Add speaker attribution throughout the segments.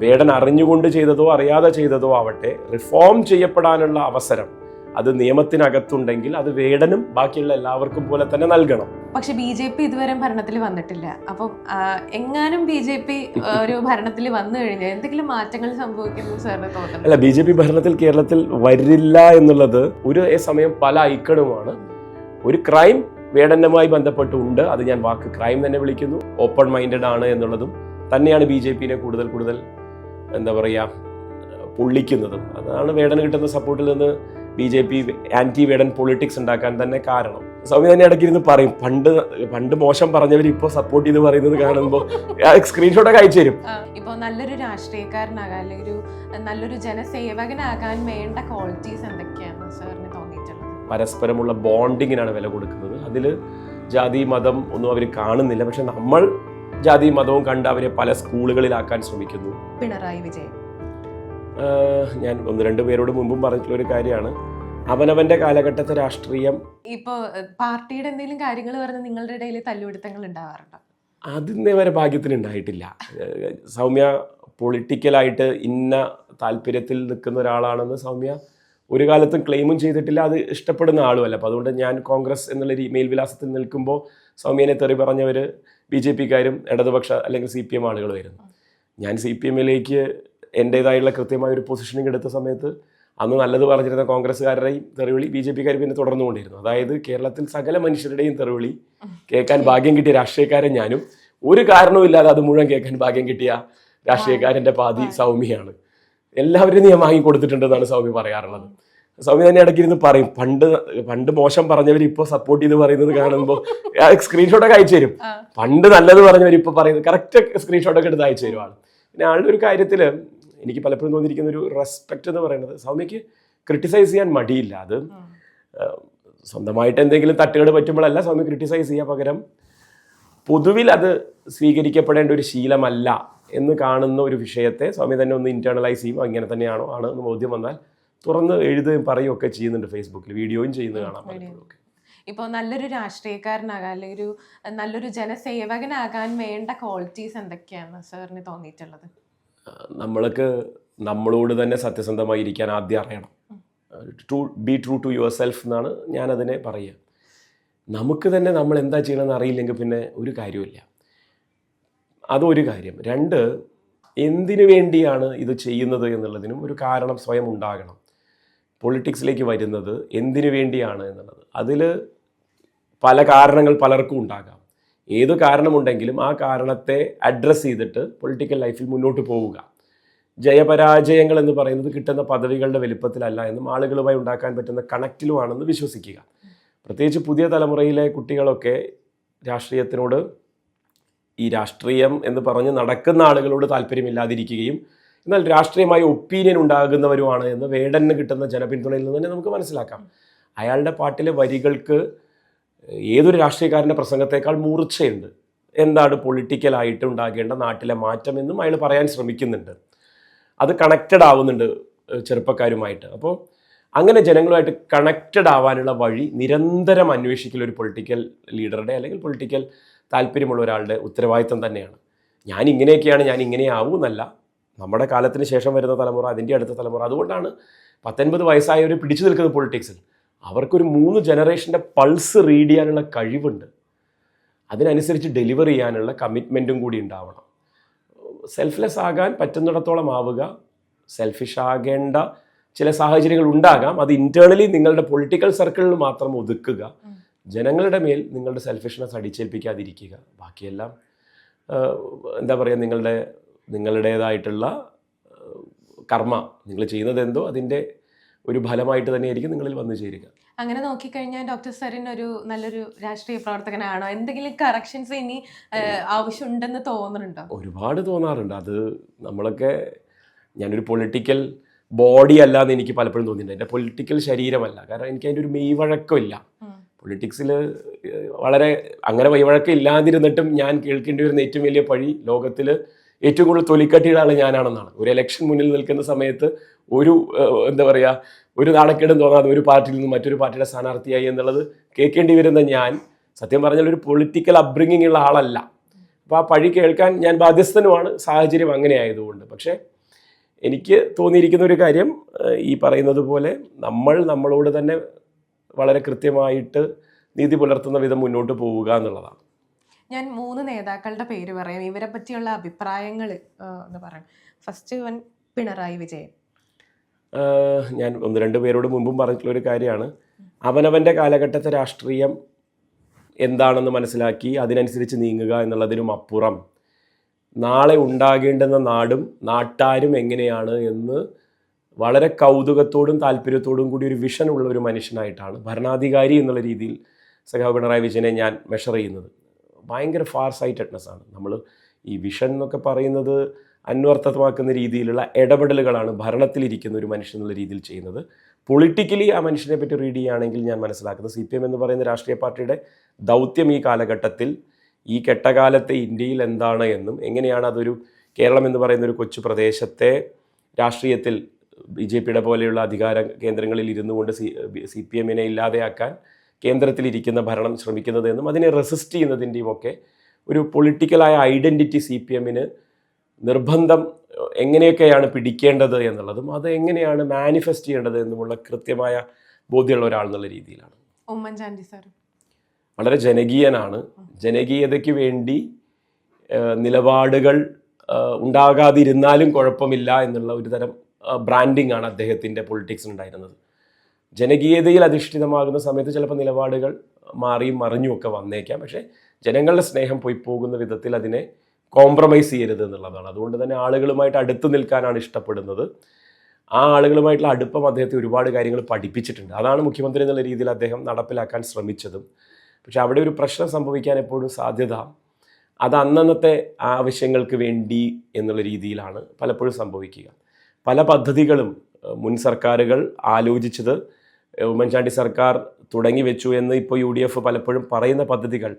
Speaker 1: വേടൻ അറിഞ്ഞുകൊണ്ട് ചെയ്തതോ അറിയാതെ ചെയ്തതോ ആവട്ടെ റിഫോം ചെയ്യപ്പെടാനുള്ള അവസരം അത് നിയമത്തിനകത്തുണ്ടെങ്കിൽ അത് വേടനും ബാക്കിയുള്ള എല്ലാവർക്കും പോലെ തന്നെ നൽകണം.
Speaker 2: പക്ഷെ ബി ജെ പി ഇതുവരെ ഭരണത്തിൽ വന്നിട്ടില്ല. അപ്പം എങ്ങാനും ബി ജെ പി ഒരു ഭരണത്തിൽ വന്നു കഴിഞ്ഞാൽ എന്തെങ്കിലും മാറ്റങ്ങൾ സംഭവിക്കുന്നു സാറിന് തോന്നുന്നു
Speaker 1: അല്ല ബി ജെ പി ഭരണത്തിൽ കേരളത്തിൽ വരില്ല എന്നുള്ളത് ഒരു സമയം പല ഐക്കണുമാണ്. ഒരു ക്രൈം വേടനുമായി ബന്ധപ്പെട്ടുണ്ട്. അത് ഞാൻ വാക്ക് ക്രൈം തന്നെ വിളിക്കുന്നു. ഓപ്പൺ മൈൻഡഡ് ആണ് എന്നുള്ളതും തന്നെയാണ് ബി ജെ പിനെ കൂടുതൽ കൂടുതൽ എന്താ പറയുക പൊള്ളിക്കുന്നതും. അതാണ് വേടന് കിട്ടുന്ന സപ്പോർട്ടിൽ നിന്ന് B J P anti Vedan politics ഉണ്ടാക്കാൻ തന്നെ കാരണം. സൗമ്യ തന്നെ ഇടയ്ക്ക് ഇരുന്ന് പറയും പണ്ട് പണ്ട് മോശം പറഞ്ഞവർ ഇപ്പോൾ സപ്പോർട്ട് ചെയ്ത് പറയുന്നത് കാണുമ്പോൾ സ്ക്രീൻഷോട്ടൊക്കെ അയച്ചു തരും.
Speaker 2: ഇപ്പോൾ നല്ലൊരു രാഷ്ട്രീയക്കാരനാകാൻ അല്ലെങ്കിൽ ഒരു നല്ലൊരു ജനസേവകനാകാൻ വേണ്ട ക്വാളിറ്റീസ് എന്തൊക്കെയാണ് സാറിന് തോന്നിയിട്ടുള്ളത്?
Speaker 1: പരസ്പരമുള്ള ബോണ്ടിങ്ങിനാണ് വില കൊടുക്കുന്നത്. അതിൽ ജാതി മതം ഒന്നും അവർ കാണുന്നില്ല. പക്ഷെ നമ്മൾ ജാതി മതവും കണ്ട് അവരെ പല സ്കൂളുകളിലാക്കാൻ ശ്രമിക്കുന്നു.
Speaker 2: പിണറായി വിജയൻ.
Speaker 1: ഞാൻ ഒന്ന് രണ്ട് പേരോട് മുമ്പും പറഞ്ഞിട്ടുള്ള ഒരു കാര്യമാണ്. അവനവന്റെ കാലഘട്ടത്തെ രാഷ്ട്രീയം
Speaker 2: ഇപ്പോ പാർട്ടിയുടെ എന്തെങ്കിലും കാര്യങ്ങൾ പറഞ്ഞ് നിങ്ങളുടെ ഇടയിൽ തല്ലുപിടുത്തങ്ങൾ ഉണ്ടാവാറുണ്ടോ?
Speaker 1: അതിന്നേ വരെ ഭാഗ്യത്തിന് ഉണ്ടായിട്ടില്ല. സൗമ്യ പൊളിറ്റിക്കലായിട്ട് ഇന്ന താല്പര്യത്തിൽ നിൽക്കുന്ന ഒരാളാണെന്ന് സൗമ്യ ഒരു കാലത്തും ക്ലെയിമും ചെയ്തിട്ടില്ല. അത് ഇഷ്ടപ്പെടുന്ന ആളുമല്ല. അപ്പോൾ അതുകൊണ്ട് ഞാൻ കോൺഗ്രസ് എന്നുള്ള ഒരു മേൽവിലാസത്തിൽ നിൽക്കുമ്പോൾ സൗമ്യനെ തെറി പറഞ്ഞവർ ബി ജെ പിക്കാരും ഇടതുപക്ഷ അല്ലെങ്കിൽ സി പി എം ആളുകൾ വരുന്നു. ഞാൻ സി പി എമ്മിലേക്ക് എന്റേതായുള്ള കൃത്യമായ ഒരു പൊസിഷനിങ് എടുത്ത സമയത്ത് അന്ന് നല്ലത് പറഞ്ഞിരുന്ന കോൺഗ്രസ്സുകാരുടെയും തെറിവിളി ബി ജെ പിക്കാർ പിന്നെ തുടർന്നുകൊണ്ടിരുന്നു. അതായത് കേരളത്തിൽ സകല മനുഷ്യരുടെയും തെറിവിളി കേൾക്കാൻ ഭാഗ്യം കിട്ടിയ രാഷ്ട്രീയക്കാരൻ ഞാനും. ഒരു കാരണവുമില്ലാതെ അത് മുഴുവൻ കേൾക്കാൻ ഭാഗ്യം കിട്ടിയ രാഷ്ട്രീയക്കാരന്റെ പാതി സൗമ്യയാണ്. എല്ലാവരും ഞാൻ വാങ്ങി കൊടുത്തിട്ടുണ്ടെന്നാണ് സൗമ്യ പറയാറുള്ളത്. സൗമ്യ തന്നെ ഇടയ്ക്ക് ഇരുന്ന് പറയും പണ്ട് പണ്ട് മോശം പറഞ്ഞവർ ഇപ്പൊ സപ്പോർട്ട് ചെയ്ത് പറയുന്നത് കാണുമ്പോൾ സ്ക്രീൻഷോട്ടൊക്കെ അയച്ചു തരും. പണ്ട് നല്ലത് പറഞ്ഞവർ ഇപ്പൊ പറയുന്നത് കറക്റ്റ് സ്ക്രീൻഷോട്ടൊക്കെ എടുത്ത് അയച്ചു തരുവാണ് പിന്നെ ആളുടെ ഒരു കാര്യത്തിൽ എനിക്ക് പലപ്പോഴും തോന്നിയിരിക്കുന്ന ഒരു റെസ്പെക്റ്റ് എന്ന് പറയുന്നത് സൗമ്യക്ക് ക്രിട്ടിസൈസ് ചെയ്യാൻ മടിയില്ല. അത് സ്വന്തമായിട്ട് എന്തെങ്കിലും തട്ടുകേട് പറ്റുമ്പോഴല്ല സൗമ്യ ക്രിട്ടിസൈസ് ചെയ്യുക പകരം പൊതുവിൽ അത് സ്വീകരിക്കപ്പെടേണ്ട ഒരു ശീലമല്ല എന്ന് കാണുന്ന ഒരു വിഷയത്തെ സ്വാമി തന്നെ ഒന്ന് ഇന്റേണലൈസ് ചെയ്യും. അങ്ങനെ തന്നെയാണോ ആണ് എന്ന് ബോധ്യം വന്നാൽ തുറന്ന് എഴുതുകയും പറയുകയും ഒക്കെ ചെയ്യുന്നുണ്ട് ഫേസ്ബുക്കിൽ വീഡിയോയും ചെയ്യുന്നത് കാണാൻ
Speaker 2: ഇപ്പോൾ നല്ലൊരു രാഷ്ട്രീയക്കാരനാകാൻ അല്ലെങ്കിൽ ഒരു നല്ലൊരു ജനസേവകനാകാൻ വേണ്ട ക്വാളിറ്റീസ് എന്തൊക്കെയാണ് സാറിന് തോന്നിയിട്ടുള്ളത്?
Speaker 1: നമ്മൾക്ക് നമ്മളോട് തന്നെ സത്യസന്ധമായി ഇരിക്കാൻ ആദ്യം അറിയണം. True be true to yourself എന്നാണ് ഞാനതിനെ പറയുക. നമുക്ക് തന്നെ നമ്മൾ എന്താ ചെയ്യണമെന്ന് അറിയില്ലെങ്കിൽ പിന്നെ ഒരു കാര്യമില്ല അതൊരു കാര്യം. രണ്ട് എന്തിനു വേണ്ടിയാണ് ഇത് ചെയ്യുന്നത് എന്നുള്ളതിനും ഒരു കാരണം സ്വയം ഉണ്ടാകണം. പൊളിറ്റിക്സിലേക്ക് വരുന്നത് എന്തിനു വേണ്ടിയാണ് എന്നുള്ളത്. അതിൽ പല കാരണങ്ങൾ പലർക്കും ഉണ്ടാകാം. ഏത് കാരണമുണ്ടെങ്കിലും ആ കാരണത്തെ അഡ്രസ്സ് ചെയ്തിട്ട് പൊളിറ്റിക്കൽ ലൈഫിൽ മുന്നോട്ട് പോവുക. ജയപരാജയങ്ങൾ എന്ന് പറയുന്നത് കിട്ടുന്ന പദവികളുടെ വലിപ്പത്തിലല്ല എന്നും ആളുകളുമായി ഉണ്ടാക്കാൻ പറ്റുന്ന കണക്റ്റിലുമാണെന്ന് വിശ്വസിക്കുക. പ്രത്യേകിച്ച് പുതിയ തലമുറയിലെ കുട്ടികളൊക്കെ രാഷ്ട്രീയത്തിനോട് ഈ രാഷ്ട്രീയം എന്ന് പറഞ്ഞ് നടക്കുന്ന ആളുകളോട് താല്പര്യമില്ലാതിരിക്കുകയും എന്നാൽ രാഷ്ട്രീയമായ ഒപ്പീനിയൻ ഉണ്ടാകുന്നവരുമാണ് എന്ന് വേടന് കിട്ടുന്ന ജനപിന്തുണയിൽ നിന്ന് തന്നെ നമുക്ക് മനസ്സിലാക്കാം. അയാളുടെ പാട്ടിലെ വരികൾക്ക് ഏതൊരു രാഷ്ട്രീയക്കാരന്റെ പ്രസംഗത്തേക്കാൾ മൂർച്ചയുണ്ട്. എന്താണ് പൊളിറ്റിക്കലായിട്ട് ഉണ്ടാകേണ്ട നാട്ടിലെ മാറ്റം എന്നും അയാൾ പറയാൻ ശ്രമിക്കുന്നുണ്ട്. അത് കണക്റ്റഡ് ആവുന്നുണ്ട് ചെറുപ്പക്കാരുമായിട്ട്. അപ്പോൾ അങ്ങനെ ജനങ്ങളുമായിട്ട് കണക്റ്റഡ് ആവാനുള്ള വഴി നിരന്തരം അന്വേഷിക്കൽ ഒരു പൊളിറ്റിക്കൽ ലീഡറുടെ അല്ലെങ്കിൽ പൊളിറ്റിക്കൽ താല്പര്യമുള്ള ഒരാളുടെ ഉത്തരവാദിത്തം തന്നെയാണ്. ഞാൻ ഇങ്ങനെയൊക്കെയാണ് ഞാൻ ഇങ്ങനെ ആവൂന്നല്ല നമ്മുടെ കാലത്തിന് ശേഷം വരുന്ന തലമുറ അതിന്റെ അടുത്ത തലമുറ അതുകൊണ്ടാണ് പത്തൊൻപത് വയസ്സായവർ പിടിച്ചു നിൽക്കുന്നത് പൊളിറ്റിക്സിൽ അവർക്കൊരു മൂന്ന് ജനറേഷന്റെ പൾസ് റീഡ് ചെയ്യാനുള്ള കഴിവുണ്ട്. അതിനനുസരിച്ച് ഡെലിവർ ചെയ്യാനുള്ള കമ്മിറ്റ്മെന്റും കൂടി ഉണ്ടാവണം. സെൽഫ്ലെസ് ആകാൻ പറ്റുന്നിടത്തോളം ആവുക സെൽഫിഷ് ആകേണ്ട ചില സാഹചര്യങ്ങൾ ഉണ്ടാകാം. അത് ഇന്റേർണലി നിങ്ങളുടെ പൊളിറ്റിക്കൽ സർക്കിളിൽ മാത്രം ഒതുക്കുക. ജനങ്ങളുടെ മേൽ നിങ്ങളുടെ സെൽഫിഷ്നെസ് അടിച്ചേൽപ്പിക്കാതിരിക്കുക. ബാക്കിയെല്ലാം എന്താ പറയുക നിങ്ങളുടെ നിങ്ങളുടേതായിട്ടുള്ള കർമ്മ. നിങ്ങൾ ചെയ്യുന്നത് എന്തോ അതിന്റെ ഒരു ഫലമായിട്ട് തന്നെയായിരിക്കും നിങ്ങളിൽ വന്നു ചേരുക.
Speaker 2: അങ്ങനെ നോക്കിക്കഴിഞ്ഞാൽ ഡോക്ടർ സരിൻ ഒരു നല്ലൊരു രാഷ്ട്രീയ പ്രവർത്തകനാണോ? എന്തെങ്കിലും കറക്ഷൻസ് ഇനി ആവശ്യമുണ്ടെന്ന് തോന്നുന്നുണ്ടോ?
Speaker 1: ഒരുപാട് തോന്നാറുണ്ട്. അത് നമ്മളൊക്കെ ഞാനൊരു പൊളിറ്റിക്കൽ ബോഡി അല്ല എന്ന് എനിക്ക് പലപ്പോഴും തോന്നിയിട്ടുണ്ട്. എന്റെ പൊളിറ്റിക്കൽ ശരീരമല്ല. കാരണം എനിക്ക് അതിന്റെ ഒരു മെയ്വഴക്കമില്ല. പൊളിറ്റിക്സിൽ വളരെ അങ്ങനെ മെയ്വഴക്കം ഇല്ലാതിരുന്നിട്ടും ഞാൻ കേൾക്കേണ്ടി വരുന്ന ഏറ്റവും വലിയ പഴി ലോകത്തിൽ ഏറ്റവും കൂടുതൽ തൊലിക്കട്ടിയുടെ ആൾ ഞാനാണെന്നാണ്. ഒരു ഇലക്ഷൻ മുന്നിൽ നിൽക്കുന്ന സമയത്ത് ഒരു എന്താ പറയുക ഒരു നാണക്കേടും തോന്നാതെ ഒരു പാർട്ടിയിൽ നിന്ന് മറ്റൊരു പാർട്ടിയുടെ സ്ഥാനാർത്ഥിയായി എന്നുള്ളത് കേൾക്കേണ്ടി വരുന്ന ഞാൻ സത്യം പറഞ്ഞാൽ ഒരു പൊളിറ്റിക്കൽ അപ്ബ്രിങ്ങിങ് ഉള്ള ആളല്ല. അപ്പോൾ ആ പഴി കേൾക്കാൻ ഞാൻ ബാധ്യസ്ഥനുമാണ്. സാഹചര്യം അങ്ങനെ ആയതുകൊണ്ട്. പക്ഷേ എനിക്ക് തോന്നിയിരിക്കുന്ന ഒരു കാര്യം ഈ പറയുന്നത് പോലെ നമ്മൾ നമ്മളോട് തന്നെ വളരെ കൃത്യമായിട്ട് നീതി പുലർത്തുന്ന വിധം മുന്നോട്ട് പോവുക എന്നുള്ളതാണ്.
Speaker 2: ഞാൻ മൂന്ന് നേതാക്കളുടെ പേര് പറയാം. ഇവരെ പറ്റിയുള്ള അഭിപ്രായങ്ങൾ എന്ന് പറയാം. First one Pinarayi Vijayan.
Speaker 1: ഞാൻ ഒന്ന് രണ്ട് പേരോട് മുമ്പും പറഞ്ഞിട്ടുള്ള ഒരു കാര്യമാണ്. അവനവന്റെ കാലഘട്ടത്തെ രാഷ്ട്രീയം എന്താണെന്ന് മനസ്സിലാക്കി അതിനനുസരിച്ച് നീങ്ങുക എന്നുള്ളതിനും അപ്പുറം. നാളെ ഉണ്ടാകേണ്ടുന്ന നാടും നാട്ടാരും എങ്ങനെയാണ് എന്ന് വളരെ കൗതുകത്തോടും താല്പര്യത്തോടും കൂടി ഒരു വിഷനുള്ള ഒരു മനുഷ്യനായിട്ടാണ് ഭരണാധികാരി എന്നുള്ള രീതിയിൽ സഖാവ് പിണറായി വിജയനെ ഞാൻ മെഷർ ചെയ്യുന്നത്. ഭയങ്കര ഫാർ സൈറ്റഡ്നെസ് ആണ്. നമ്മൾ ഈ വിഷൻ എന്നൊക്കെ പറയുന്നത് അന്വർത്ഥമാക്കുന്ന രീതിയിലുള്ള ഇടപെടലുകളാണ് ഭരണത്തിലിരിക്കുന്ന ഒരു മനുഷ്യൻ എന്നുള്ള രീതിയിൽ ചെയ്യുന്നത്. പൊളിറ്റിക്കലി ആ മനുഷ്യനെ പറ്റി റീഡ് ചെയ്യുകയാണെങ്കിൽ ഞാൻ മനസ്സിലാക്കുന്നത് സി എന്ന് പറയുന്ന രാഷ്ട്രീയ പാർട്ടിയുടെ ദൗത്യം ഈ കാലഘട്ടത്തിൽ ഈ കെട്ടകാലത്തെ ഇന്ത്യയിൽ എന്താണ് എന്നും എങ്ങനെയാണ് അതൊരു കേരളം എന്ന് പറയുന്ന ഒരു കൊച്ചു പ്രദേശത്തെ രാഷ്ട്രീയത്തിൽ ബി ജെ പിയുടെ പോലെയുള്ള അധികാര കേന്ദ്രങ്ങളിൽ ഇരുന്നു കൊണ്ട് സി സി പി എമ്മിനെ ഇല്ലാതെയാക്കാൻ കേന്ദ്രത്തിലിരിക്കുന്ന ഭരണം ശ്രമിക്കുന്നതെന്നും അതിനെ റെസിസ്റ്റ് ചെയ്യുന്നതിന്റെയും ഒക്കെ ഒരു പൊളിറ്റിക്കലായ ഐഡന്റിറ്റി സി പി എമ്മിന് നിർബന്ധം എങ്ങനെയൊക്കെയാണ് പിടിക്കേണ്ടത് എന്നുള്ളതും അത് എങ്ങനെയാണ് മാനിഫെസ്റ്റ് ചെയ്യേണ്ടത് എന്നുമുള്ള കൃത്യമായ ബോധ്യമുള്ള ഒരാൾ എന്നുള്ള രീതിയിലാണ്.
Speaker 2: ഉമ്മൻചാണ്ടി സാർ
Speaker 1: വളരെ ജനകീയനാണ്. ജനകീയതയ്ക്ക് വേണ്ടി നിലപാടുകൾ ഉണ്ടാകാതിരുന്നാലും കുഴപ്പമില്ല എന്നുള്ള ഒരു തരം ബ്രാൻഡിങ് ആണ് അദ്ദേഹത്തിന്റെ പൊളിറ്റിക്സ് ഉണ്ടായിരുന്നത്. ജനകീയതയിൽ അധിഷ്ഠിതമാകുന്ന സമയത്ത് ചിലപ്പോൾ നിലപാടുകൾ മാറിയും മറിഞ്ഞും ഒക്കെ വന്നേക്കാം. പക്ഷേ ജനങ്ങളുടെ സ്നേഹം പോയി പോകുന്ന വിധത്തിൽ അതിനെ കോംപ്രമൈസ് ചെയ്യരുത് എന്നുള്ളതാണ്. അതുകൊണ്ട് തന്നെ ആളുകളുമായിട്ട് അടുത്ത് നിൽക്കാനാണ് ഇഷ്ടപ്പെടുന്നത്. ആ ആളുകളുമായിട്ടുള്ള അടുപ്പം അദ്ദേഹത്തെ ഒരുപാട് കാര്യങ്ങൾ പഠിപ്പിച്ചിട്ടുണ്ട്. അതാണ് മുഖ്യമന്ത്രി എന്നുള്ള രീതിയിൽ അദ്ദേഹം നടപ്പിലാക്കാൻ ശ്രമിച്ചതും. പക്ഷെ അവിടെ ഒരു പ്രശ്നം സംഭവിക്കാൻ എപ്പോഴും സാധ്യത അത് അന്നന്നത്തെ ആവശ്യങ്ങൾക്ക് വേണ്ടി എന്നുള്ള രീതിയിലാണ് പലപ്പോഴും സംഭവിക്കുക. പല പദ്ധതികളും മുൻ സർക്കാരുകൾ ആലോചിച്ചത് ഉമ്മൻചാണ്ടി സർക്കാർ തുടങ്ങി വെച്ചു എന്ന് ഇപ്പോൾ യു ഡി എഫ് പലപ്പോഴും പറയുന്ന പദ്ധതികൾ.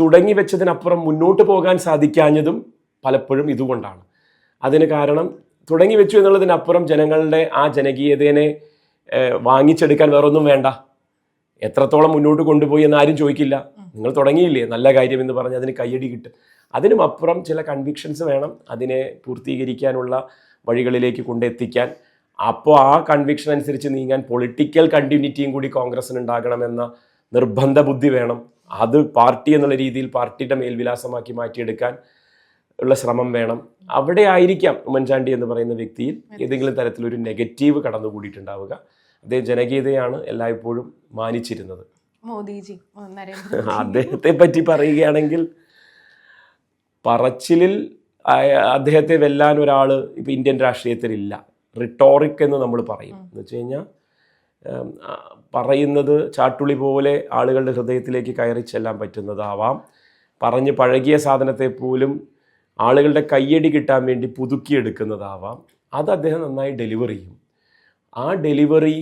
Speaker 1: തുടങ്ങി വെച്ചതിനപ്പുറം മുന്നോട്ട് പോകാൻ സാധിക്കാഞ്ഞതും പലപ്പോഴും ഇതുകൊണ്ടാണ്. അതിന് കാരണം തുടങ്ങി വെച്ചു എന്നുള്ളതിനപ്പുറം ജനങ്ങളുടെ ആ ജനകീയതയെ ഏഹ്, വാങ്ങിച്ചെടുക്കാൻ വേറൊന്നും വേണ്ട. എത്രത്തോളം മുന്നോട്ട് കൊണ്ടുപോയി എന്ന് ആരും ചോദിക്കില്ല. നിങ്ങൾ തുടങ്ങിയില്ലേ? നല്ല കാര്യം എന്ന് പറഞ്ഞ് അതിന് കയ്യടി കിട്ടും. അതിനും അപ്പുറം ചില കൺവിക്ഷൻസ് വേണം അതിനെ പൂർത്തീകരിക്കാനുള്ള വഴികളിലേക്ക് കൊണ്ടെത്തിക്കാൻ. അപ്പോൾ ആ കൺവിക്ഷൻ അനുസരിച്ച് നീങ്ങാൻ പൊളിറ്റിക്കൽ കണ്ടിന്യൂറ്റിയും കൂടി കോൺഗ്രസിന് ഉണ്ടാകണമെന്ന നിർബന്ധ ബുദ്ധി വേണം. അത് പാർട്ടി എന്നുള്ള രീതിയിൽ പാർട്ടിയുടെ മേൽവിലാസമാക്കി മാറ്റിയെടുക്കാൻ ഉള്ള ശ്രമം വേണം. അവിടെ ആയിരിക്കാം ഉമ്മൻചാണ്ടി എന്ന് പറയുന്ന വ്യക്തിയിൽ ഏതെങ്കിലും തരത്തിലൊരു നെഗറ്റീവ് കടന്നുകൂടിയിട്ടുണ്ടാവുക. അദ്ദേഹം ജനകീയതയാണ് എല്ലായ്പ്പോഴും മാനിച്ചിരുന്നത്.
Speaker 2: മോദിജി
Speaker 1: അദ്ദേഹത്തെ പറ്റി പറയുകയാണെങ്കിൽ പറച്ചിലിൽ അദ്ദേഹത്തെ വെല്ലാൻ ഒരാൾ ഇപ്പം ഇന്ത്യൻ രാഷ്ട്രീയത്തിലില്ല. റിട്ടോറിക് എന്ന് നമ്മൾ പറയും. എന്ന് വെച്ച് കഴിഞ്ഞാൽ പറയുന്നത് ചാട്ടുളി പോലെ ആളുകളുടെ ഹൃദയത്തിലേക്ക് കയറി ചെല്ലാൻ പറ്റുന്നതാവാം. പറഞ്ഞ് പഴകിയ സാധനത്തെ പോലും ആളുകളുടെ കയ്യടി കിട്ടാൻ വേണ്ടി പുതുക്കിയെടുക്കുന്നതാവാം. അത് അദ്ദേഹം നന്നായി ഡെലിവർ ചെയ്യും. ആ ഡെലിവറി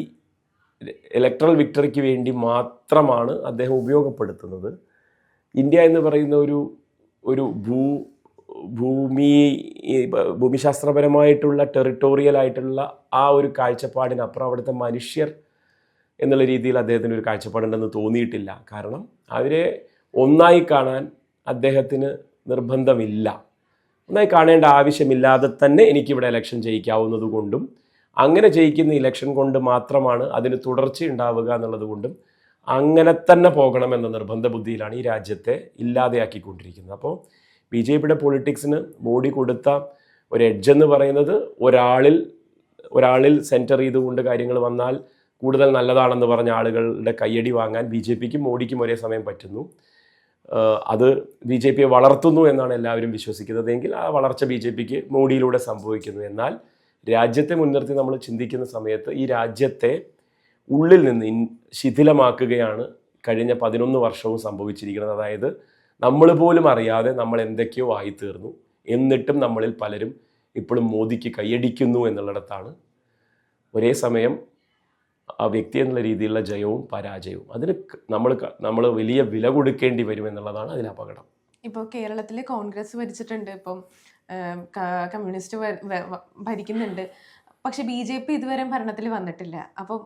Speaker 1: ഇലക്ട്രൽ വിക്ടറിക്ക് വേണ്ടി മാത്രമാണ് അദ്ദേഹം ഉപയോഗപ്പെടുത്തുന്നത്. ഇന്ത്യ എന്ന് പറയുന്ന ഒരു ഒരു ഭൂ ഭൂമി ഭൂമിശാസ്ത്രപരമായിട്ടുള്ള ടെറിട്ടോറിയൽ ആയിട്ടുള്ള ആ ഒരു കാഴ്ചപ്പാടിനപ്പുറം അവിടുത്തെ മനുഷ്യർ എന്നുള്ള രീതിയിൽ അദ്ദേഹത്തിന് ഒരു കാഴ്ചപ്പാടുണ്ടെന്ന് തോന്നിയിട്ടില്ല. കാരണം അവരെ ഒന്നായി കാണാൻ അദ്ദേഹത്തിന് നിർബന്ധമില്ല. ഒന്നായി കാണേണ്ട ആവശ്യമില്ലാതെ തന്നെ എനിക്കിവിടെ ഇലക്ഷൻ ജയിക്കാവുന്നത് കൊണ്ടും അങ്ങനെ ജയിക്കുന്ന ഇലക്ഷൻ കൊണ്ട് മാത്രമാണ് അതിന് തുടർച്ച ഉണ്ടാവുക എന്നുള്ളത് കൊണ്ടും അങ്ങനെ തന്നെ പോകണം എന്ന നിർബന്ധ ബുദ്ധിയിലാണ് ഈ രാജ്യത്തെ ഇല്ലാതെയാക്കിക്കൊണ്ടിരിക്കുന്നത്. അപ്പോൾ ബി ജെ പിയുടെ പൊളിറ്റിക്സിന് മോഡി കൊടുത്ത ഒരു എഡ്ജ് എന്ന് പറയുന്നത് ഒരാളിൽ ഒരാളിൽ സെന്റർ ചെയ്തുകൊണ്ട് കാര്യങ്ങൾ വന്നാൽ കൂടുതൽ നല്ലതാണെന്ന് പറഞ്ഞ ആളുകളുടെ കയ്യടി വാങ്ങാൻ ബി ജെ പിക്കും മോഡിക്കും ഒരേ സമയം പറ്റുന്നു. അത് ബി ജെ പിയെ വളർത്തുന്നു എന്നാണ് എല്ലാവരും വിശ്വസിക്കുന്നത് എങ്കിൽ ആ വളർച്ച ബി ജെ പിക്ക് മോഡിയിലൂടെ സംഭവിക്കുന്നു. എന്നാൽ രാജ്യത്തെ മുൻനിർത്തി നമ്മൾ ചിന്തിക്കുന്ന സമയത്ത് ഈ രാജ്യത്തെ ഉള്ളിൽ നിന്ന് ശിഥിലമാക്കുകയാണ് കഴിഞ്ഞ പതിനൊന്ന് വർഷവും സംഭവിച്ചിരിക്കുന്നത്. അതായത് നമ്മൾ പോലും അറിയാതെ നമ്മൾ എന്തൊക്കെയോ ആയിത്തീർന്നു. എന്നിട്ടും നമ്മളിൽ പലരും ഇപ്പോഴും മോദിക്ക് കൈയടിക്കുന്നു എന്നുള്ളിടത്താണ് ഒരേ സമയം ആ വ്യക്തി എന്നുള്ള രീതിയിലുള്ള ജയവും പരാജയവും. അതിന് നമ്മൾ നമ്മൾ വലിയ വില കൊടുക്കേണ്ടി വരും എന്നുള്ളതാണ് അതിൽ അപകടം.
Speaker 2: ഇപ്പോൾ കേരളത്തിലെ കോൺഗ്രസ് ഭരിച്ചിട്ടുണ്ട്. ഇപ്പം കമ്മ്യൂണിസ്റ്റ് ഭരിക്കുന്നുണ്ട്. പക്ഷെ ബി ജെ പി ഇതുവരെ ഭരണത്തിൽ വന്നിട്ടില്ല. അപ്പം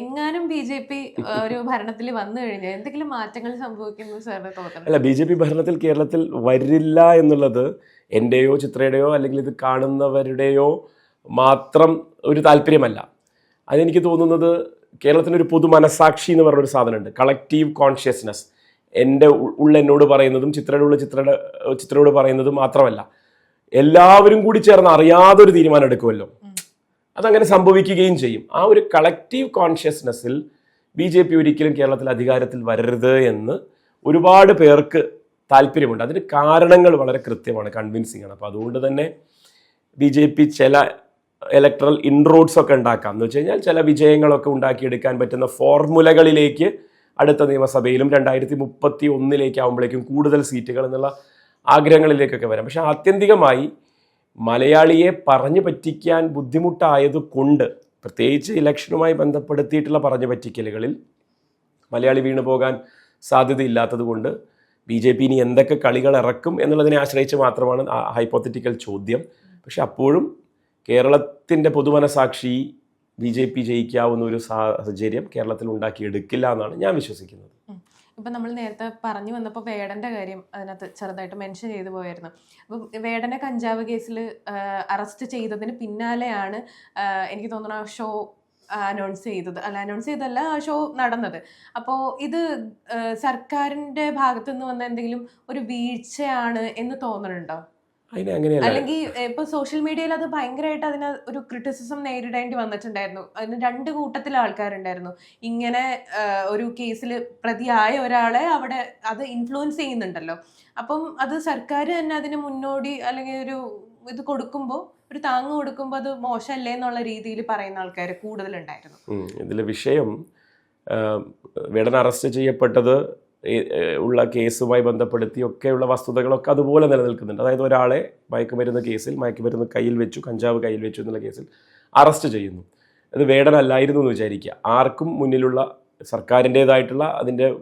Speaker 2: എങ്ങാനും ബി ജെ പി ഒരു ഭരണത്തിൽ വന്നു കഴിഞ്ഞാൽ എന്തെങ്കിലും മാറ്റങ്ങൾ സംഭവിക്കുന്നു സാറിന് തോന്നുന്നു
Speaker 1: അല്ല ബി ജെ പി ഭരണത്തിൽ കേരളത്തിൽ വരില്ല എന്നുള്ളത് എന്റെയോ ചിത്രയുടെയോ അല്ലെങ്കിൽ ഇത് കാണുന്നവരുടെയോ മാത്രം ഒരു താല്പര്യമല്ല. അതെനിക്ക് തോന്നുന്നത് കേരളത്തിനൊരു പൊതു മനസാക്ഷി എന്ന് പറഞ്ഞൊരു സാധനമുണ്ട്. കളക്റ്റീവ് കോൺഷ്യസ്നസ് എന്റെ ഉള്ള എന്നോട് പറയുന്നതും ചിത്രയുടെ ഉള്ള ചിത്രയുടെ ചിത്രയോട് പറയുന്നതും മാത്രമല്ല. എല്ലാവരും കൂടി ചേർന്ന് അറിയാതെ ഒരു തീരുമാനം എടുക്കുമല്ലോ. അതങ്ങനെ സംഭവിക്കുകയും ചെയ്യും. ആ ഒരു കളക്റ്റീവ് കോൺഷ്യസ്നെസ്സിൽ ബി ജെ പി ഒരിക്കലും കേരളത്തിൽ അധികാരത്തിൽ വരരുത് എന്ന് ഒരുപാട് പേർക്ക് താല്പര്യമുണ്ട്. അതിന് കാരണങ്ങൾ വളരെ കൃത്യമാണ് കൺവിൻസിങ് ആണ്. അപ്പോൾ അതുകൊണ്ട് തന്നെ ബി ജെ പി ചില ഇലക്ട്രൽ ഇൻറോഡ്സ് ഒക്കെ ഉണ്ടാക്കാം. എന്ന് വെച്ച് കഴിഞ്ഞാൽ ചില വിജയങ്ങളൊക്കെ ഉണ്ടാക്കിയെടുക്കാൻ പറ്റുന്ന ഫോർമുലകളിലേക്ക് അടുത്ത നിയമസഭയിലും രണ്ടായിരത്തി മുപ്പത്തി ഒന്നിലേക്ക് ആകുമ്പോഴേക്കും കൂടുതൽ സീറ്റുകൾ എന്നുള്ള ആഗ്രഹങ്ങളിലേക്കൊക്കെ വരാം. പക്ഷേ ആത്യന്തികമായി മലയാളിയെ പറഞ്ഞു പറ്റിക്കാൻ ബുദ്ധിമുട്ടായത് കൊണ്ട് പ്രത്യേകിച്ച് ഇലക്ഷനുമായി ബന്ധപ്പെടുത്തിയിട്ടുള്ള പറഞ്ഞു പറ്റിക്കലുകളിൽ മലയാളി വീണു പോകാൻ സാധ്യതയില്ലാത്തത് കൊണ്ട് ബി ജെ പി ഇനി എന്തൊക്കെ കളികൾ ഇറക്കും എന്നുള്ളതിനെ ആശ്രയിച്ച് മാത്രമാണ് ഹൈപ്പോത്തറ്റിക്കൽ ചോദ്യം. പക്ഷെ അപ്പോഴും കേരളത്തിന്റെ പൊതുമനസാക്ഷി ബി ജെ പി ജയിക്കാവുന്ന ഒരു സാഹചര്യം കേരളത്തിൽ ഉണ്ടാക്കിയെടുക്കില്ല എന്നാണ് ഞാൻ വിശ്വസിക്കുന്നത്.
Speaker 2: ഇപ്പം നമ്മൾ നേരത്തെ പറഞ്ഞു വന്നപ്പോൾ വേടന്റെ കാര്യം അതിനകത്ത് ചെറുതായിട്ട് മെൻഷൻ ചെയ്തു പോയായിരുന്നു. അപ്പം വേടനെ കഞ്ചാവ് കേസിൽ അറസ്റ്റ് ചെയ്തതിന് പിന്നാലെയാണ് എനിക്ക് തോന്നുന്നു ഷോ അനൗൺസ് ചെയ്തത്. അല്ല അനൗൺസ് ചെയ്തല്ല ആ ഷോ നടന്നത്. അപ്പോൾ ഇത് സർക്കാരിന്റെ ഭാഗത്തു നിന്ന് വന്ന എന്തെങ്കിലും ഒരു വീഴ്ചയാണ് എന്ന് തോന്നുന്നുണ്ടോ
Speaker 1: അതിനെ അങ്ങനെയല്ല.
Speaker 2: അല്ലെങ്കിൽ ഇപ്പൊ സോഷ്യൽ മീഡിയയിൽ അത് ഭയങ്കരമായിട്ട് അതിന് ഒരു ക്രിറ്റിസിസം നേരിടേണ്ടി വന്നിട്ടുണ്ടായിരുന്നു. അതിന് രണ്ട് കൂട്ടത്തിൽ ആൾക്കാരുണ്ടായിരുന്നു. ഇങ്ങനെ ഒരു കേസിൽ പ്രതിയായ ഒരാളെ അവിടെ അത് ഇൻഫ്ലുവൻസ് ചെയ്യുന്നുണ്ടല്ലോ. അപ്പം അത് സർക്കാർ തന്നെ അതിന് മുന്നോടി അല്ലെങ്കിൽ ഒരു ഇത് കൊടുക്കുമ്പോൾ ഒരു താങ്ങ് കൊടുക്കുമ്പോൾ അത് മോശമല്ലേ എന്നുള്ള രീതിയിൽ പറയുന്ന ആൾക്കാർ കൂടുതലുണ്ടായിരുന്നു.
Speaker 1: ഇതിലെ വിഷയം വേടൻ അറസ്റ്റ് ചെയ്യപ്പെട്ടത് ഉള്ള കേസുമായി ബന്ധപ്പെടുത്തിയൊക്കെയുള്ള വസ്തുതകളൊക്കെ അതുപോലെ നിലനിൽക്കുന്നുണ്ട്. അതായത് ഒരാളെ മയക്കുമരുന്ന് കേസിൽ മയക്കുമരുന്ന് കയ്യിൽ വെച്ചു കഞ്ചാവ് കയ്യിൽ വെച്ചു എന്നുള്ള കേസിൽ അറസ്റ്റ് ചെയ്യുന്നു. അത് വേടനല്ലായിരുന്നു എന്ന് വിചാരിക്കുക. ആർക്കും മുന്നിലുള്ള സർക്കാരിന്റേതായിട്ടുള്ള അതിന്റെ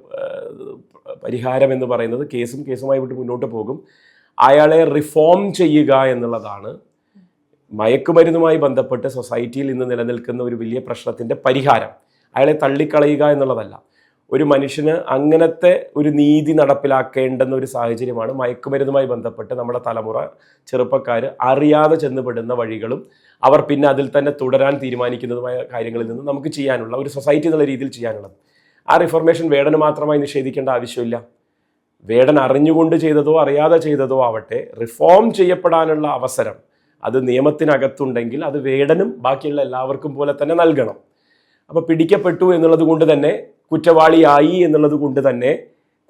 Speaker 1: പരിഹാരം എന്ന് പറയുന്നത് കേസും കേസുമായി വിട്ട് മുന്നോട്ട് പോകും. അയാളെ റിഫോം ചെയ്യുക എന്നുള്ളതാണ് മയക്കുമരുന്നുമായി ബന്ധപ്പെട്ട് സൊസൈറ്റിയിൽ ഇന്ന് നിലനിൽക്കുന്ന ഒരു വലിയ പ്രശ്നത്തിന്റെ പരിഹാരം. അയാളെ തള്ളിക്കളയുക എന്നുള്ളതല്ല. ഒരു മനുഷ്യന് അങ്ങനത്തെ ഒരു നീതി നടപ്പിലാക്കേണ്ടുന്ന ഒരു സാഹചര്യമാണ് മയക്കുമരുന്നുമായി ബന്ധപ്പെട്ട് നമ്മുടെ തലമുറ ചെറുപ്പക്കാർ അറിയാതെ ചെന്നുപെടുന്ന വഴികളും അവർ പിന്നെ അതിൽ തന്നെ തുടരാൻ തീരുമാനിക്കുന്നതുമായ കാര്യങ്ങളിൽ നിന്ന് നമുക്ക് ചെയ്യാനുള്ള ഒരു സൊസൈറ്റി എന്നുള്ള രീതിയിൽ ചെയ്യാനുള്ളത്. ആ റിഫർമേഷൻ വേടന് മാത്രമായി നിഷേധിക്കേണ്ട ആവശ്യമില്ല. വേടൻ അറിഞ്ഞുകൊണ്ട് ചെയ്തതോ അറിയാതെ ചെയ്തതോ ആവട്ടെ റിഫോം ചെയ്യപ്പെടാനുള്ള അവസരം അത് നിയമത്തിനകത്തുണ്ടെങ്കിൽ അത് വേടനും ബാക്കിയുള്ള എല്ലാവർക്കും പോലെ തന്നെ നൽകണം. അപ്പോൾ പിടിക്കപ്പെട്ടു എന്നുള്ളത് കൊണ്ട് തന്നെ കുറ്റവാളിയായി എന്നുള്ളത് കൊണ്ട് തന്നെ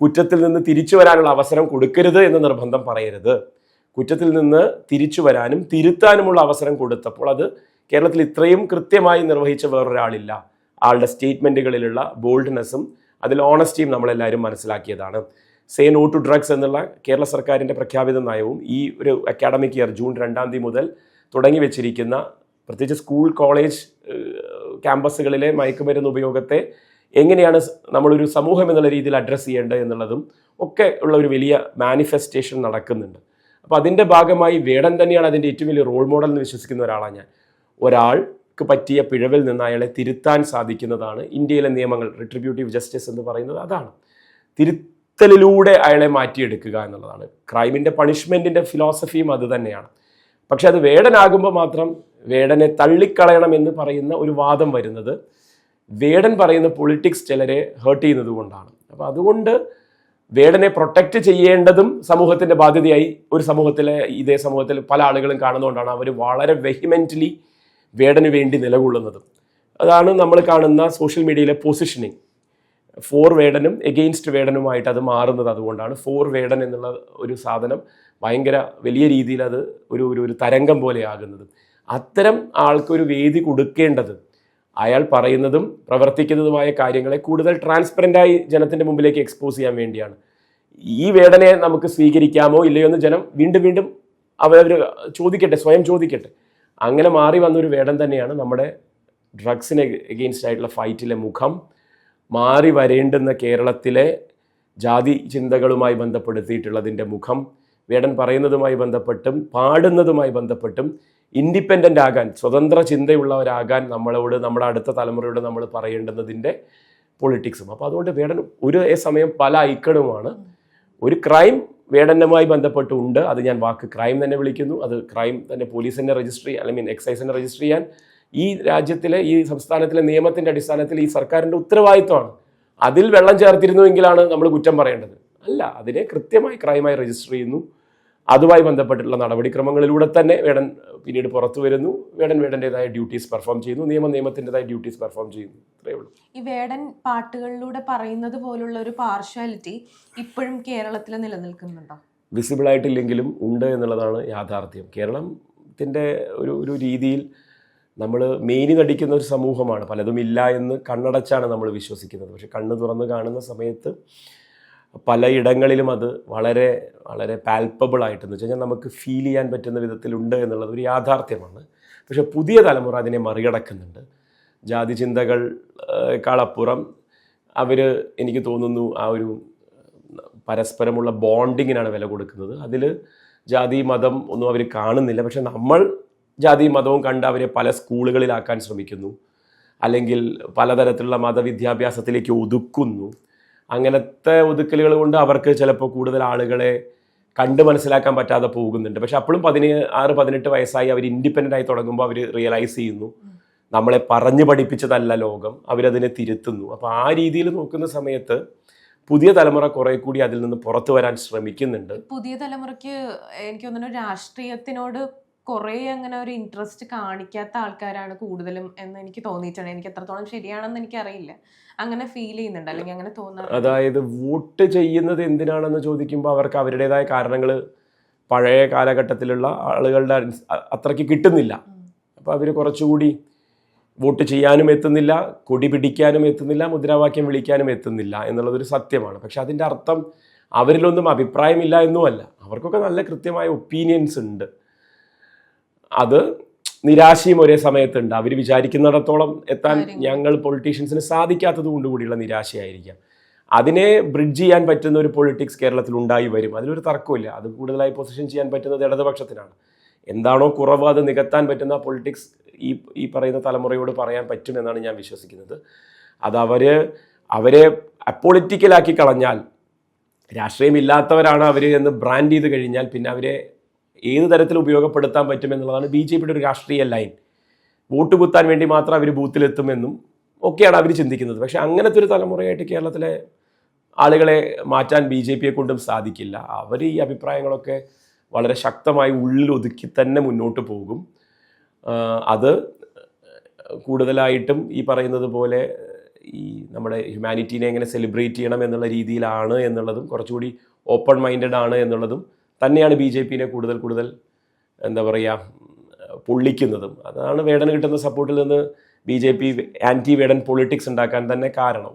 Speaker 1: കുറ്റത്തിൽ നിന്ന് തിരിച്ചു വരാനുള്ള അവസരം കൊടുക്കരുത് എന്ന് നിർബന്ധം പറയരുത്. കുറ്റത്തിൽ നിന്ന് തിരിച്ചു വരാനും തിരുത്താനുമുള്ള അവസരം കൊടുത്തപ്പോൾ അത് കേരളത്തിൽ ഇത്രയും കൃത്യമായി നിർവഹിച്ച വേറൊരാളില്ല. ആളുടെ സ്റ്റേറ്റ്മെന്റുകളിലുള്ള ബോൾഡ്നെസ്സും അതിൽ ഓണസ്റ്റിയും നമ്മളെല്ലാവരും മനസ്സിലാക്കിയതാണ്. സേ നോ ടു ഡ്രഗ്സ് എന്നുള്ള കേരള സർക്കാരിന്റെ പ്രഖ്യാപിത നയവും ഈ ഒരു അക്കാഡമിക് ഇയർ ജൂൺ രണ്ടാം തീയതി മുതൽ തുടങ്ങി വെച്ചിരിക്കുന്ന പ്രത്യേകിച്ച് സ്കൂൾ കോളേജ് ക്യാമ്പസുകളിലെ മയക്കുമരുന്ന് ഉപയോഗത്തെ എങ്ങനെയാണ് നമ്മളൊരു സമൂഹം എന്നുള്ള രീതിയിൽ അഡ്രസ്സ് ചെയ്യേണ്ടത് എന്നുള്ളതും ഒക്കെ ഉള്ള ഒരു വലിയ മാനിഫെസ്റ്റേഷൻ നടക്കുന്നുണ്ട്. അപ്പോൾ അതിന്റെ ഭാഗമായി വേടൻ തന്നെയാണ് അതിന്റെ ഏറ്റവും വലിയ റോൾ മോഡൽ എന്ന് വിശ്വസിക്കുന്ന ഒരാളാണ് ഞാൻ. ഒരാൾക്ക് പറ്റിയ പിഴവിൽ നിന്ന് അയാളെ തിരുത്താൻ സാധിക്കുന്നതാണ് ഇന്ത്യയിലെ നിയമങ്ങൾ റിട്രിബ്യൂട്ടീവ് ജസ്റ്റിസ് എന്ന് പറയുന്നത് അതാണ്. തിരുത്തലിലൂടെ അയാളെ മാറ്റിയെടുക്കുക എന്നുള്ളതാണ്. ക്രൈമിന്റെ പണിഷ്മെന്റിന്റെ ഫിലോസഫിയും അത് തന്നെയാണ്. പക്ഷെ അത് വേടനാകുമ്പോൾ മാത്രം വേടനെ തള്ളിക്കളയണം എന്ന് പറയുന്ന ഒരു വാദം വരുന്നത് വേടൻ പറയുന്ന പൊളിറ്റിക്സ് ചിലരെ ഹേർട്ട് ചെയ്യുന്നത് കൊണ്ടാണ്. അപ്പോൾ അതുകൊണ്ട് വേടനെ പ്രൊട്ടക്റ്റ് ചെയ്യേണ്ടതും സമൂഹത്തിന്റെ ബാധ്യതയായി ഒരു സമൂഹത്തിലെ ഇതേ സമൂഹത്തിൽ പല ആളുകളും കാണുന്നതുകൊണ്ടാണ് അവർ വളരെ വെഹിമെന്റലി വേടന് വേണ്ടി നിലകൊള്ളുന്നത്. അതാണ് നമ്മൾ കാണുന്ന സോഷ്യൽ മീഡിയയിലെ പൊസിഷനിങ് ഫോർ വേടനും എഗെയിൻസ്റ്റ് വേടനുമായിട്ട് അത് മാറുന്നത് അതുകൊണ്ടാണ്. ഫോർ വേടൻ എന്നുള്ള ഒരു സാധനം ഭയങ്കര വലിയ രീതിയിൽ അത് ഒരു ഒരു തരംഗം പോലെ ആകുന്നത് അത്തരം ആൾക്കൊരു വേദി കൊടുക്കേണ്ടത് അയാൾ പറയുന്നതും പ്രവർത്തിക്കുന്നതുമായ കാര്യങ്ങളെ കൂടുതൽ ട്രാൻസ്പെറന്റായി ജനത്തിന്റെ മുമ്പിലേക്ക് എക്സ്പോസ് ചെയ്യാൻ വേണ്ടിയാണ്. ഈ വേദനയെ നമുക്ക് സ്വീകരിക്കാമോ ഇല്ലയോ എന്ന് ജനം വീണ്ടും വീണ്ടും അവരവർ ചോദിക്കട്ടെ സ്വയം ചോദിക്കട്ടെ. അങ്ങനെ മാറി വന്നൊരു വേടം തന്നെയാണ് നമ്മുടെ ഡ്രഗ്സിന് എഗെയിൻസ്റ്റ് ആയിട്ടുള്ള ഫൈറ്റിലെ മുഖം മാറി വരേണ്ടുന്ന കേരളത്തിലെ ജാതി ചിന്തകളുമായി ബന്ധപ്പെടുത്തിയിട്ടുള്ളതിന്റെ മുഖം. വേടൻ പറയുന്നതുമായി ബന്ധപ്പെട്ടും പാടുന്നതുമായി ബന്ധപ്പെട്ടും ഇൻഡിപെൻഡന്റ് ആകാൻ സ്വതന്ത്ര ചിന്തയുള്ളവരാകാൻ നമ്മളോട് നമ്മുടെ അടുത്ത തലമുറയോട് നമ്മൾ പറയേണ്ടുന്നതിന്റെ പൊളിറ്റിക്സും. അപ്പോൾ അതുകൊണ്ട് വേടൻ ഒരു സമയം പല ഐക്കണുമാണ്. ഒരു ക്രൈം വേടനുമായി ബന്ധപ്പെട്ടുണ്ട്. അത് ഞാൻ വാക്ക് ക്രൈം തന്നെ വിളിക്കുന്നു. അത് ക്രൈം തന്നെ പോലീസിനെ രജിസ്റ്റർ ചെയ്യാൻ ഐ മീൻ എക്സൈസിനെ രജിസ്റ്റർ ചെയ്യാൻ ഈ രാജ്യത്തിലെ ഈ സംസ്ഥാനത്തിലെ നിയമത്തിന്റെ അടിസ്ഥാനത്തിൽ ഈ സർക്കാരിന്റെ ഉത്തരവാദിത്വമാണ്. അതിൽ വെള്ളം ചേർത്തിരുന്നുവെങ്കിലാണ് നമ്മൾ കുറ്റം പറയേണ്ടത്. അല്ല അതിനെ കൃത്യമായി ക്രൈമായി രജിസ്റ്റർ ചെയ്യുന്നു. അതുമായി ബന്ധപ്പെട്ടിട്ടുള്ള നടപടിക്രമങ്ങളിലൂടെ തന്നെ വേടൻ പിന്നീട് പുറത്തു വരുന്നു. വേടൻ വേടന്റെതായ ഡ്യൂട്ടീസ് പെർഫോം ചെയ്യുന്നു. നിയമ നിയമത്തിന്റെതായ ഡ്യൂട്ടീസ് പെർഫോം ചെയ്യുന്നു. ഇത്രയേ ഉള്ളൂ.
Speaker 2: ഈ വേടൻ പാട്ടുകളിലൂടെ പറയുന്നത് പോലുള്ള ഒരു പാർഷ്വാലിറ്റി ഇപ്പോഴും കേരളത്തിൽ നിലനിൽക്കുന്നുണ്ടോ?
Speaker 1: വിസിബിൾ ആയിട്ടില്ലെങ്കിലും ഉണ്ട് എന്നുള്ളതാണ് യാഥാർത്ഥ്യം. കേരളത്തിന്റെ ഒരു ഒരു രീതിയിൽ നമ്മൾ മെയിനി നടിക്കുന്ന ഒരു സമൂഹമാണ്. പലതും ഇല്ല എന്ന് കണ്ണടച്ചാണ് നമ്മൾ വിശ്വസിക്കുന്നത്. പക്ഷെ കണ്ണ് തുറന്ന് കാണുന്ന സമയത്ത് പലയിടങ്ങളിലും അത് വളരെ വളരെ പാൽപ്പബിൾ ആയിട്ടെന്ന് വെച്ച് കഴിഞ്ഞാൽ നമുക്ക് ഫീൽ ചെയ്യാൻ പറ്റുന്ന വിധത്തിലുണ്ട് എന്നുള്ളത് ഒരു യാഥാർത്ഥ്യമാണ്. പക്ഷെ പുതിയ തലമുറ അതിനെ മറികടക്കുന്നുണ്ട്. ജാതി ചിന്തകൾ ചിന്തകളേക്കാളപ്പുറം അവർ എനിക്ക് തോന്നുന്നു ആ ഒരു പരസ്പരമുള്ള ബോണ്ടിങ്ങിനാണ് വില കൊടുക്കുന്നത്. അതിൽ ജാതി മതം ഒന്നും അവർ കാണുന്നില്ല. പക്ഷെ നമ്മൾ ജാതി മതവും കണ്ട് അവരെ പല സ്കൂളുകളിലാക്കാൻ ശ്രമിക്കുന്നു. അല്ലെങ്കിൽ പലതരത്തിലുള്ള മതവിദ്യാഭ്യാസത്തിലേക്ക് ഒതുക്കുന്നു. അങ്ങനത്തെ ഒതുക്കലുകൾ കൊണ്ട് അവർക്ക് ചിലപ്പോൾ കൂടുതൽ ആളുകളെ കണ്ട് മനസ്സിലാക്കാൻ പറ്റാതെ പോകുന്നുണ്ട്. പക്ഷെ അപ്പോഴും പതിന് ആറ് പതിനെട്ട് വയസ്സായി അവർ ഇൻഡിപെൻഡന്റ് ആയി തുടങ്ങുമ്പോൾ അവർ റിയലൈസ് ചെയ്യുന്നു നമ്മളെ പറഞ്ഞു പഠിപ്പിച്ചതല്ല ലോകം അവരതിനെ തിരുത്തുന്നു. അപ്പോൾ ആ രീതിയിൽ നോക്കുന്ന സമയത്ത് പുതിയ തലമുറ കുറെ കൂടി അതിൽ നിന്ന് പുറത്തു വരാൻ ശ്രമിക്കുന്നുണ്ട്.
Speaker 2: പുതിയ തലമുറയ്ക്ക് എനിക്ക് തോന്നുന്നു രാഷ്ട്രീയത്തിനോട് കുറേ അങ്ങനെ ഒരു ഇൻട്രസ്റ്റ് കാണിക്കാത്ത ആൾക്കാരാണ് കൂടുതലും എന്ന് എനിക്ക് തോന്നിയിട്ടുണ്ട്. എനിക്ക് എത്രത്തോളം ശരിയാണെന്ന് എനിക്കറിയില്ല. അങ്ങനെ ഫീൽ ചെയ്യുന്നുണ്ട്. അല്ലെങ്കിൽ അങ്ങനെ തോന്നുന്നു
Speaker 1: അതായത് വോട്ട് ചെയ്യുന്നത് എന്തിനാണെന്ന് ചോദിക്കുമ്പോൾ അവർക്ക് അവരുടേതായ കാരണങ്ങൾ പഴയ കാലഘട്ടത്തിലുള്ള ആളുകളുടെ അത്രയ്ക്ക് കിട്ടുന്നില്ല. അപ്പോൾ അവർ കുറച്ചുകൂടി വോട്ട് ചെയ്യാനും എത്തുന്നില്ല കൊടി പിടിക്കാനും എത്തുന്നില്ല മുദ്രാവാക്യം വിളിക്കാനും എത്തുന്നില്ല എന്നുള്ളതൊരു സത്യമാണ്. പക്ഷെ അതിന്റെ അർത്ഥം അവരിലൊന്നും അഭിപ്രായമില്ല എന്നുമല്ല. അവർക്കൊക്കെ നല്ല കൃത്യമായ ഒപ്പീനിയൻസ് ഉണ്ട്. അത് നിരാശയും ഒരേ സമയത്തുണ്ട്. അവർ വിചാരിക്കുന്നിടത്തോളം എത്താൻ ഞങ്ങൾ പൊളിറ്റീഷ്യൻസിന് സാധിക്കാത്തത് കൊണ്ട് കൂടിയുള്ള നിരാശയായിരിക്കാം. അതിനെ ബ്രിഡ്ജ് ചെയ്യാൻ പറ്റുന്ന ഒരു പൊളിറ്റിക്സ് കേരളത്തിൽ ഉണ്ടായി വരും. അതിലൊരു തർക്കമില്ല അത് കൂടുതലായി പൊസിഷൻ ചെയ്യാൻ പറ്റുന്നത് ഇടതുപക്ഷത്തിനാണ്. എന്താണോ കുറവ് അത് നികത്താൻ പറ്റുന്ന പൊളിറ്റിക്സ് ഈ ഈ പറയുന്ന തലമുറയോട് പറയാൻ പറ്റുമെന്നാണ് ഞാൻ വിശ്വസിക്കുന്നത്. അത് അവർ അവരെ അപ്പൊളിറ്റിക്കലാക്കി കളഞ്ഞാൽ രാഷ്ട്രീയമില്ലാത്തവരാണ് അവർ എന്ന് ബ്രാൻഡ് ചെയ്ത് കഴിഞ്ഞാൽ പിന്നെ അവരെ ഏത് തരത്തിൽ ഉപയോഗപ്പെടുത്താൻ പറ്റുമെന്നുള്ളതാണ് ബി ജെ പിയുടെ ഒരു രാഷ്ട്രീയ ലൈൻ. വോട്ട് കുത്താൻ വേണ്ടി മാത്രം അവർ ബൂത്തിലെത്തുമെന്നും ഒക്കെയാണ് അവർ ചിന്തിക്കുന്നത്. പക്ഷേ അങ്ങനത്തെ ഒരു തലമുറയായിട്ട് കേരളത്തിലെ ആളുകളെ മാറ്റാൻ ബി ജെ പിയെ കൊണ്ടും സാധിക്കില്ല. അവർ ഈ അഭിപ്രായങ്ങളൊക്കെ വളരെ ശക്തമായി ഉള്ളിൽ ഒതുക്കി തന്നെ മുന്നോട്ട് പോകും. അത് കൂടുതലായിട്ടും ഈ പറയുന്നത് പോലെ ഈ നമ്മുടെ ഹ്യൂമാനിറ്റീനെ എങ്ങനെ സെലിബ്രേറ്റ് ചെയ്യണം എന്നുള്ള രീതിയിലാണ് എന്നുള്ളതും കുറച്ചുകൂടി ഓപ്പൺ മൈൻഡഡ് ആണ് എന്നുള്ളതും തന്നെയാണ് ബി ജെ പിനെ കൂടുതൽ കൂടുതൽ എന്താ പറയുക പൊള്ളിക്കുന്നതും. അതാണ് വേടന് കിട്ടുന്ന സപ്പോർട്ടിൽ നിന്ന് B J P anti Vedan politics ഉണ്ടാക്കാൻ തന്നെ കാരണം.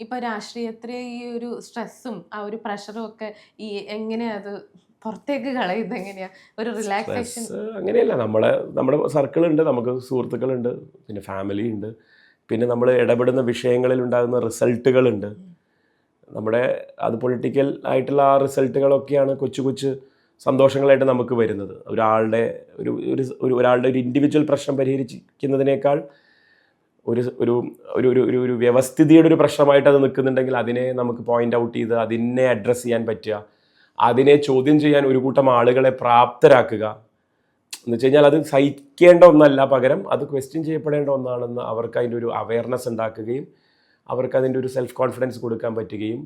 Speaker 2: ഇപ്പൊ രാഷ്ട്രീയത്തിലെ ഈ ഒരു സ്ട്രെസ്സും ആ ഒരു പ്രഷറും ഒക്കെ ഈ എങ്ങനെയാ അത് പുറത്തേക്ക് കളയുന്നത് എങ്ങനെയാ? ഒരു റിലാക്സേഷൻ
Speaker 1: അങ്ങനെയല്ല. നമ്മളെ നമ്മുടെ സർക്കിൾ ഉണ്ട് നമുക്ക് സുഹൃത്തുക്കളുണ്ട് പിന്നെ ഫാമിലി ഉണ്ട്. പിന്നെ നമ്മൾ ഇടപെടുന്ന വിഷയങ്ങളിൽ ഉണ്ടാകുന്ന റിസൾട്ടുകളുണ്ട് നമ്മുടെ അത് പൊളിറ്റിക്കൽ ആയിട്ടുള്ള ആ റിസൾട്ടുകളൊക്കെയാണ് കൊച്ചു കൊച്ചു സന്തോഷങ്ങളായിട്ട് നമുക്ക് വരുന്നത്. ഒരാളുടെ ഒരു ഒരു ഒരു ഒരാളുടെ ഒരു ഇൻഡിവിജ്വൽ പ്രശ്നം പരിഹരിക്കുന്നതിനേക്കാൾ ഒരു ഒരു ഒരു ഒരു ഒരു ഒരു വ്യവസ്ഥിതിയുടെ ഒരു പ്രശ്നമായിട്ട് അത് നിൽക്കുന്നുണ്ടെങ്കിൽ അതിനെ നമുക്ക് പോയിന്റ് ഔട്ട് ചെയ്ത് അതിനെ അഡ്രസ്സ് ചെയ്യാൻ പറ്റുക. അതിനെ ചോദ്യം ചെയ്യാൻ ഒരു കൂട്ടം ആളുകളെ പ്രാപ്തരാക്കുക. എന്ന് വെച്ച് കഴിഞ്ഞാൽ അത് സഹിക്കേണ്ട ഒന്നല്ല പകരം അത് ക്വസ്റ്റ്യൻ ചെയ്യപ്പെടേണ്ട ഒന്നാണെന്ന് അവർക്ക് അതിന്റെ ഒരു അവയർനെസ് ഉണ്ടാക്കുകയും അവർക്ക് അതിന്റെ ഒരു സെൽഫ് കോൺഫിഡൻസ് കൊടുക്കാൻ പറ്റുകയും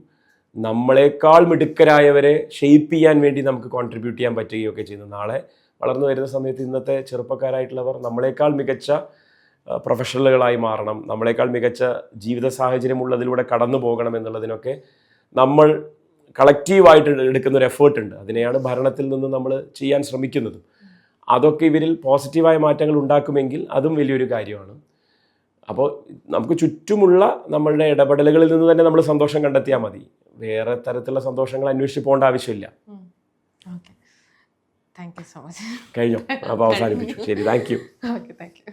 Speaker 1: നമ്മളെക്കാൾ മിടുക്കരായവരെ ഷെയ്പ്പ് ചെയ്യാൻ വേണ്ടി നമുക്ക് കോൺട്രിബ്യൂട്ട് ചെയ്യാൻ പറ്റുകയൊക്കെ ചെയ്യുന്നു നാളെ വളർന്നു വരുന്ന സമയത്ത് ഇന്നത്തെ ചെറുപ്പക്കാരായിട്ടുള്ളവർ നമ്മളെക്കാൾ മികച്ച പ്രൊഫഷണലുകളായി മാറണം. നമ്മളെക്കാൾ മികച്ച ജീവിത സാഹചര്യമുള്ളതിലൂടെ കടന്നു പോകണം എന്നുള്ളതിനൊക്കെ നമ്മൾ കളക്റ്റീവായിട്ട് എടുക്കുന്ന ഒരു എഫേർട്ട് ഉണ്ട്. അതിനെയാണ് ഭരണത്തിൽ നിന്ന് നമ്മൾ ചെയ്യാൻ ശ്രമിക്കുന്നത്. അതൊക്കെ ഇവരിൽ പോസിറ്റീവായ മാറ്റങ്ങൾ ഉണ്ടാക്കുമെങ്കിൽ അതും വലിയൊരു കാര്യമാണ്. അപ്പോൾ നമുക്ക് ചുറ്റുമുള്ള നമ്മളുടെ ഇടപെടലുകളിൽ നിന്ന് തന്നെ നമ്മൾ സന്തോഷം കണ്ടെത്തിയാൽ മതി. വേറെ തരത്തിലുള്ള സന്തോഷങ്ങൾ അന്വേഷിച്ച് പോകേണ്ട ആവശ്യമില്ല.
Speaker 2: താങ്ക് യു സോ മച്ച്
Speaker 1: കഴിഞ്ഞു? അപ്പോൾ അവസാനിപ്പിച്ചു. ശരി thank you
Speaker 2: okay thank you